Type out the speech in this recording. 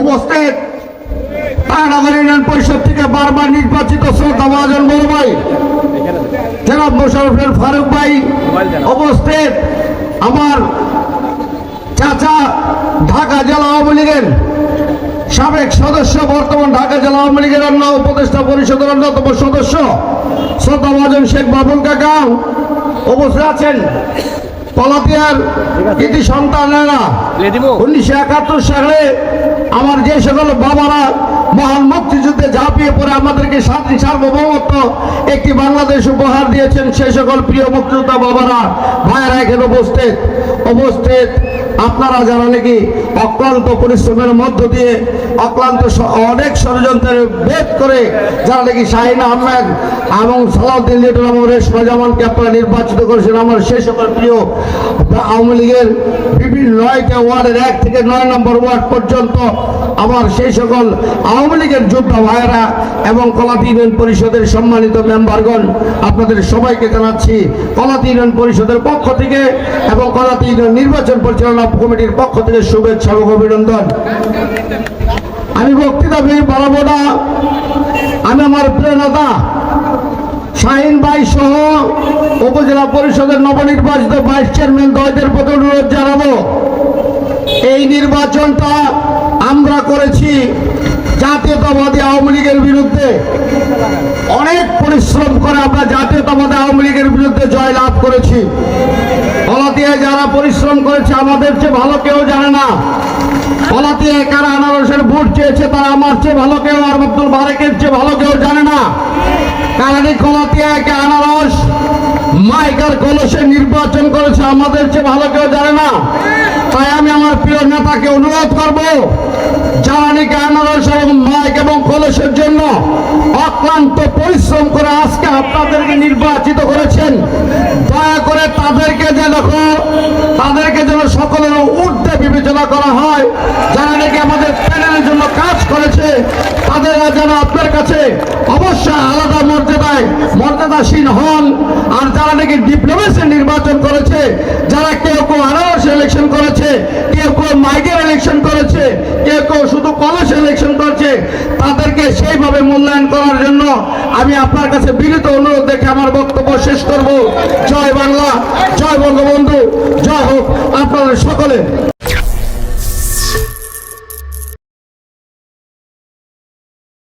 উপস্থিত। ইউনিয়ন পরিষদ থেকে বারবার নির্বাচিত শ্রদ্ধা মহাজন বড় ভাই মোশারফের ফারুক ভাই আমার চাচা ঢাকা জেলা আওয়ামী লীগের সাবেক সদস্য, বর্তমান ঢাকা জেলা আওয়ামী লীগের অন্য উপদেষ্টা পরিষদের অন্যতম সদস্য, শ্রদ্ধা মহাজন শেখ বাবুল কাকা উপস্থিত আছেন। পলাতিয়ার কৃতি সন্তানেরা উনিশশো একাত্তর সালে আমার যে সকল বাবারা মহান মুক্তিযুদ্ধে ঝাঁপিয়ে পড়ে আমাদেরকে স্বাধীন সার্বভৌমত্ব একটি বাংলাদেশ উপহার দিয়েছেন সে সকল প্রিয় মুক্তিযোদ্ধা বাবারা ভাইয়েরা এখানে উপস্থিত উপস্থিত। আপনারা যারা নাকি অক্লান্ত পরিশ্রমের মধ্য দিয়ে অক্লান্ত অনেক ষড়যন্ত্রের ভেদ করে যারা নাকি শাহিন আহমেদ এবং সালাউদ্দিন লিটন এবং রেশমা জামানকে আপনারা নির্বাচিত করেছেন আমার সেই সকল প্রিয় আওয়ামী লীগের বিভিন্ন নয়টা ওয়ার্ডের এক থেকে নয় নম্বর ওয়ার্ড পর্যন্ত আমার সেই সকল আওয়ামী লীগের যোদ্ধা ভাইয়েরা এবং কলাতি ইউনিয়ন পরিষদের সম্মানিত মেম্বারগণ, আপনাদের সবাইকে জানাচ্ছি কলাতি ইউনিয়ন পরিষদের পক্ষ থেকে এবং কলাতি ইউনিয়ন নির্বাচন পরিচালনা কমিটির পক্ষ থেকে শুভেচ্ছা এবং অভিনন্দন। আমি বক্তৃতা বেশি বাড়াবো না আমি আমার প্রিয় শাহিন ভাই সহ উপজেলা পরিষদের নবনির্বাচিত ভাইস চেয়ারম্যান দয়দের প্রতি অনুরোধ জানাব। এই নির্বাচনটা আমরা করেছি জাতীয়তাবাদী আওয়ামী লীগের বিরুদ্ধে। অনেক পরিশ্রম করে আমরা জাতীয়তাবাদী আওয়ামী লীগের বিরুদ্ধে জয় লাভ করেছি। হলাতিয়া যারা পরিশ্রম করেছে আমাদের চেয়ে ভালো কেউ জানে না। হলাতিয়া কারা আনারসের ভোট চেয়েছে তারা আমার চেয়ে ভালো কেউ, আর আব্দুল বারেকের চেয়ে ভালো কেউ জানে না। কারণ এই কলাতিয়াকে আনারস, মাইকার কলসে নির্বাচন করেছে আমাদের চেয়ে ভালো কেউ জানে না। তাই আমি আমার প্রিয় নেতাকে অনুরোধ করব যারা নাকি আনারস এবং মাইক এবং কলসের জন্য অক্লান্ত পরিশ্রম করে আজকে আপনাদেরকে নির্বাচিত করেছেন। দয়া করে তাদেরকে যেন তাদেরকে যেন সকলের ঊর্ধ্বে বিবেচনা করা হয় যারা নাকি আমাদের প্যানেলের জন্য কাজ করেছে তাদের যেন আপনার কাছে অবশ্যই আলাদা মর্যাদায় মর্যাদাসীন হন। আর যারা নাকি ডিপ্লোমেসি নির্বাচন করেছে, যারা কেউ কেউ আনারস ইলেকশন করেছে, কেউ কেউ মাইকের ইলেকশন করেছে, কেউ কেউ শুধু কলেজ ইলেকশন করেছে, তাদেরকে সেইভাবে মূল্যায়ন করার জন্য আমি আপনার কাছে বিনীত অনুরোধ দেখে আমার বক্তব্য শেষ করব। জয় বাংলা, জয় বঙ্গবন্ধু, জয় হোক আপনাদের সকলে।